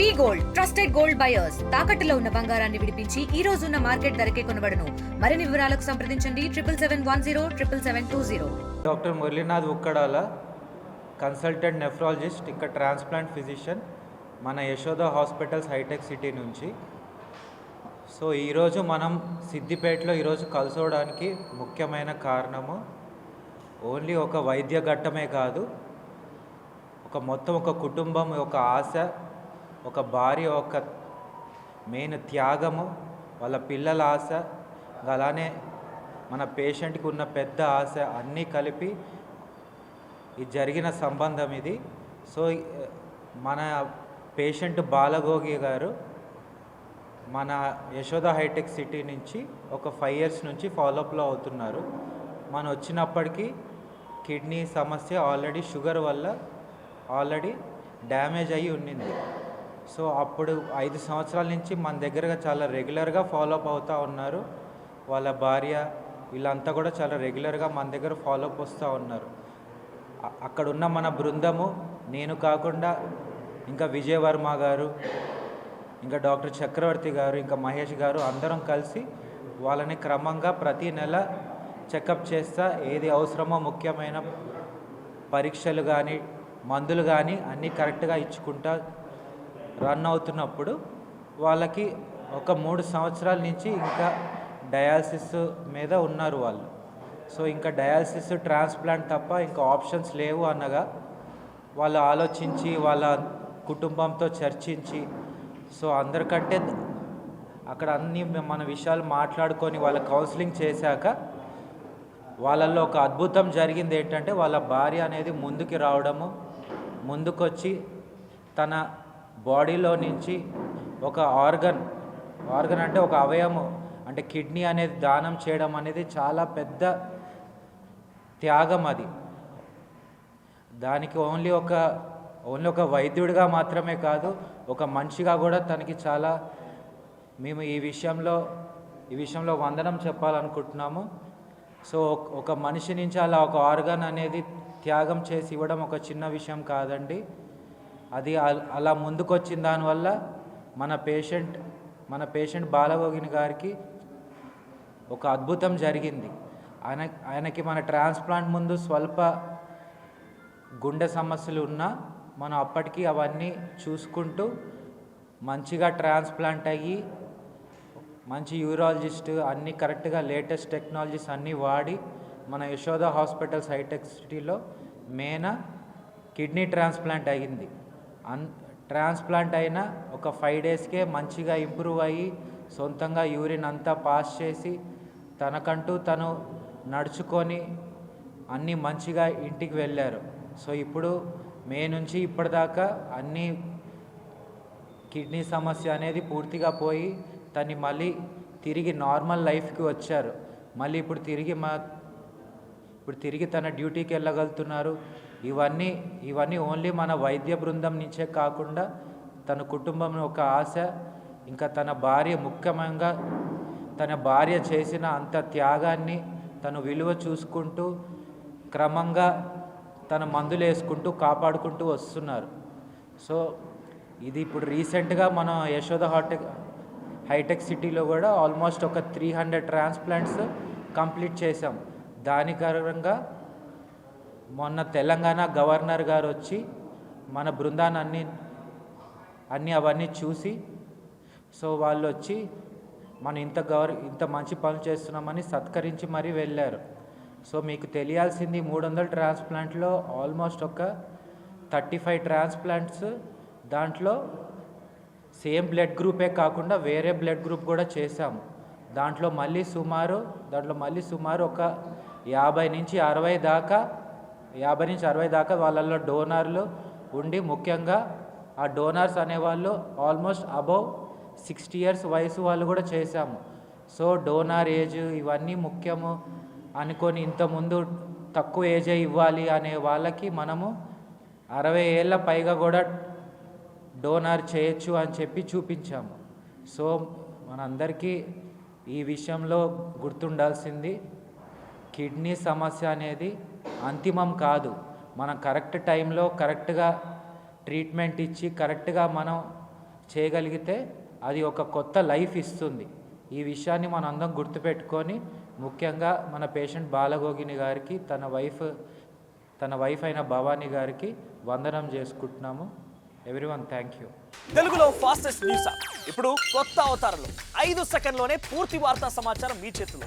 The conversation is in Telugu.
We gold trusted gold buyers. తాకట్టులో ఉన్న బంగారాన్ని విడిపించి ఈ రోజు ఉన్న మార్కెట్ ధరకే కొనబడను. మరిన్ని వివరాలకు సంప్రదించండి. Triple seven one zero triple seven two zero. Doctor Muralinath Ukkadala consultant nephrologist ఇక్కడ ట్రాన్స్ప్లాంట్ ఫిజిషియన్ మన యశోద హాస్పిటల్స్ హైటెక్ సిటీ నుంచి. సో ఈరోజు మనం సిద్దిపేటలో ఈరోజు కలుసుకోవడానికి ముఖ్యమైన కారణము ఓన్లీ ఒక వైద్య ఘట్టమే కాదు ఒక మొత్తం ఒక కుటుంబం ఒక ఆశ ఒక భార్య ఒక మెయిన్ త్యాగము వాళ్ళ పిల్లల ఆశ అలానే మన పేషెంట్కి ఉన్న పెద్ద ఆశ అన్నీ కలిపి ఇది జరిగిన సంబంధం ఇది. సో మన పేషెంట్ బాలగోగి గారు మన యశోద హైటెక్ సిటీ నుంచి ఒక ఫైవ్ ఇయర్స్ నుంచి ఫాలోఅప్లో అవుతున్నారు. మనం వచ్చినప్పటికీ కిడ్నీ సమస్య ఆల్రెడీ షుగర్ వల్ల ఆల్రెడీ డ్యామేజ్ అయ్యి ఉండింది. సో అప్పుడు ఐదు సంవత్సరాల నుంచి మన దగ్గరగా చాలా రెగ్యులర్గా ఫాలోఅప్ అవుతూ ఉన్నారు. వాళ్ళ భార్య వీళ్ళంతా కూడా చాలా రెగ్యులర్గా మన దగ్గర ఫాలోఅప్ వస్తూ ఉన్నారు. అక్కడ ఉన్న మన బృందము నేను కాకుండా ఇంకా విజయవర్మ గారు ఇంకా డాక్టర్ చక్రవర్తి గారు ఇంకా మహేష్ గారు అందరం కలిసి వాళ్ళని క్రమంగా ప్రతి నెల చెకప్ చేస్తా ఏది అవసరమో ముఖ్యమైన పరీక్షలు కానీ మందులు కానీ అన్నీ కరెక్ట్గా ఇచ్చుకుంటా రన్ అవుతున్నప్పుడు వాళ్ళకి ఒక మూడు సంవత్సరాల నుంచి ఇంకా డయాలసిస్ మీద ఉన్నారు వాళ్ళు. సో ఇంకా డయాలసిస్ ట్రాన్స్ప్లాంట్ తప్ప ఇంకా ఆప్షన్స్ లేవు అనగా వాళ్ళు ఆలోచించి వాళ్ళ కుటుంబంతో చర్చించి సో అందరికంటే అక్కడ అన్ని మన విషయాలు మాట్లాడుకొని వాళ్ళ కౌన్సిలింగ్ చేశాక వాళ్ళల్లో ఒక అద్భుతం జరిగింది ఏంటంటే వాళ్ళ భార్య అనేది ముందుకి రావడము ముందుకొచ్చి తన బాడీలో నుంచి ఒక ఆర్గన్ ఆర్గన్ అంటే ఒక అవయము అంటే కిడ్నీ అనేది దానం చేయడం అనేది చాలా పెద్ద త్యాగం అది. దానికి ఓన్లీ ఒక ఓన్లీ ఒక వైద్యుడిగా మాత్రమే కాదు ఒక మనిషిగా కూడా తనకి చాలా మేము ఈ విషయంలో ఈ విషయంలో వందనం చెప్పాలనుకుంటున్నాము. సో ఒక- మనిషి నుంచి అలా ఒక ఆర్గన్ అనేది త్యాగం చేసి ఇవ్వడం ఒక చిన్న విషయం కాదండి. అది అలా ముందుకొచ్చిన దానివల్ల మన పేషెంట్ మన పేషెంట్ బాలగోగిని గారికి ఒక అద్భుతం జరిగింది. ఆయన ఆయనకి మన ట్రాన్స్ప్లాంట్ ముందు స్వల్ప గుండె సమస్యలు ఉన్నా మనం అప్పటికి అవన్నీ చూసుకుంటూ మంచిగా ట్రాన్స్ప్లాంట్ అయ్యి మంచి యూరాలజిస్ట్ అన్నీ కరెక్ట్గా లేటెస్ట్ టెక్నాలజీస్ అన్నీ వాడి మన యశోద హాస్పిటల్స్ హైటెక్ సిటీలో మేన కిడ్నీ ట్రాన్స్ప్లాంట్ అయ్యింది. అన్ ట్రాన్స్ప్లాంట్ అయిన ఒక ఫైవ్ డేస్కే మంచిగా ఇంప్రూవ్ అయ్యి సొంతంగా యూరిన్ అంతా పాస్ చేసి తనకంటూ తను నడుచుకొని అన్నీ మంచిగా ఇంటికి వెళ్ళారు. సో ఇప్పుడు మే నుంచి ఇప్పటిదాకా అన్నీ కిడ్నీ సమస్య అనేది పూర్తిగా పోయి తన్ని మళ్ళీ తిరిగి నార్మల్ లైఫ్కి వచ్చారు. మళ్ళీ ఇప్పుడు తిరిగి మా ఇప్పుడు తిరిగి తన డ్యూటీకి వెళ్ళగలుగుతున్నారు. ఇవన్నీ ఇవన్నీ ఓన్లీ మన వైద్య బృందం నుంచే కాకుండా తన కుటుంబం ఒక ఆశ ఇంకా తన భార్య ముఖ్యంగా తన భార్య చేసిన అంత త్యాగాన్ని తను విలువ చూసుకుంటూ క్రమంగా తన మందులు వేసుకుంటూ కాపాడుకుంటూ వస్తున్నారు. సో ఇది ఇప్పుడు రీసెంట్గా మనం యశోద హాటెక్ హైటెక్ సిటీలో కూడా ఆల్మోస్ట్ ఒక త్రీ హండ్రెడ్ ట్రాన్స్ప్లాంట్స్ కంప్లీట్ చేసాం దాని కారణంగా మొన్న తెలంగాణ గవర్నర్ గారు వచ్చి మన బృందాన్ని అన్ని అన్నీ అవన్నీ చూసి సో వాళ్ళు వచ్చి మనం ఇంత గవర్ ఇంత మంచి పనులు చేస్తున్నామని సత్కరించి మరీ వెళ్ళారు. సో మీకు తెలియాల్సింది మూడు వందల ట్రాన్స్ప్లాంట్లో ఆల్మోస్ట్ ఒక థర్టీ ఫైవ్ ట్రాన్స్ప్లాంట్స్ దాంట్లో సేమ్ బ్లడ్ గ్రూపే కాకుండా వేరే బ్లడ్ గ్రూప్ కూడా చేశాము. దాంట్లో మళ్ళీ సుమారు దాంట్లో మళ్ళీ సుమారు ఒక యాభై నుంచి అరవై దాకా యాభై నుంచి అరవై దాకా వాళ్ళల్లో డోనర్లు ఉండి ముఖ్యంగా ఆ డోనర్స్ అనేవాళ్ళు ఆల్మోస్ట్ అబౌవ్ సిక్స్టీ ఇయర్స్ వయసు వాళ్ళు కూడా చేశాము. సో డోనార్ ఏజ్ ఇవన్నీ ముఖ్యము అనుకొని ఇంతకుముందు తక్కువ ఏజే ఇవ్వాలి అనే వాళ్ళకి మనము అరవై ఏళ్ళ పైగా కూడా డోనార్ చేయొచ్చు అని చెప్పి చూపించాము. సో మనందరికీ ఈ విషయంలో గుర్తుండాల్సింది కిడ్నీ సమస్య అనేది అంతిమం కాదు. మనం కరెక్ట్ టైంలో కరెక్ట్గా ట్రీట్మెంట్ ఇచ్చి కరెక్ట్గా మనం చేయగలిగితే అది ఒక కొత్త లైఫ్ ఇస్తుంది. ఈ విషయాన్ని మనం అందరం గుర్తుపెట్టుకొని ముఖ్యంగా మన పేషెంట్ బాలగోగిని గారికి తన వైఫ్ తన వైఫ్ అయిన భవానీ గారికి వందనం చేసుకుంటున్నాము. Everyone thank you. తెలుగులో ఫాస్టెస్ట్ న్యూస్ ఇప్పుడు కొత్త అవతారంలో. ఐదు సెకండ్లోనే పూర్తి వార్తా సమాచారం మీ చేతిలో.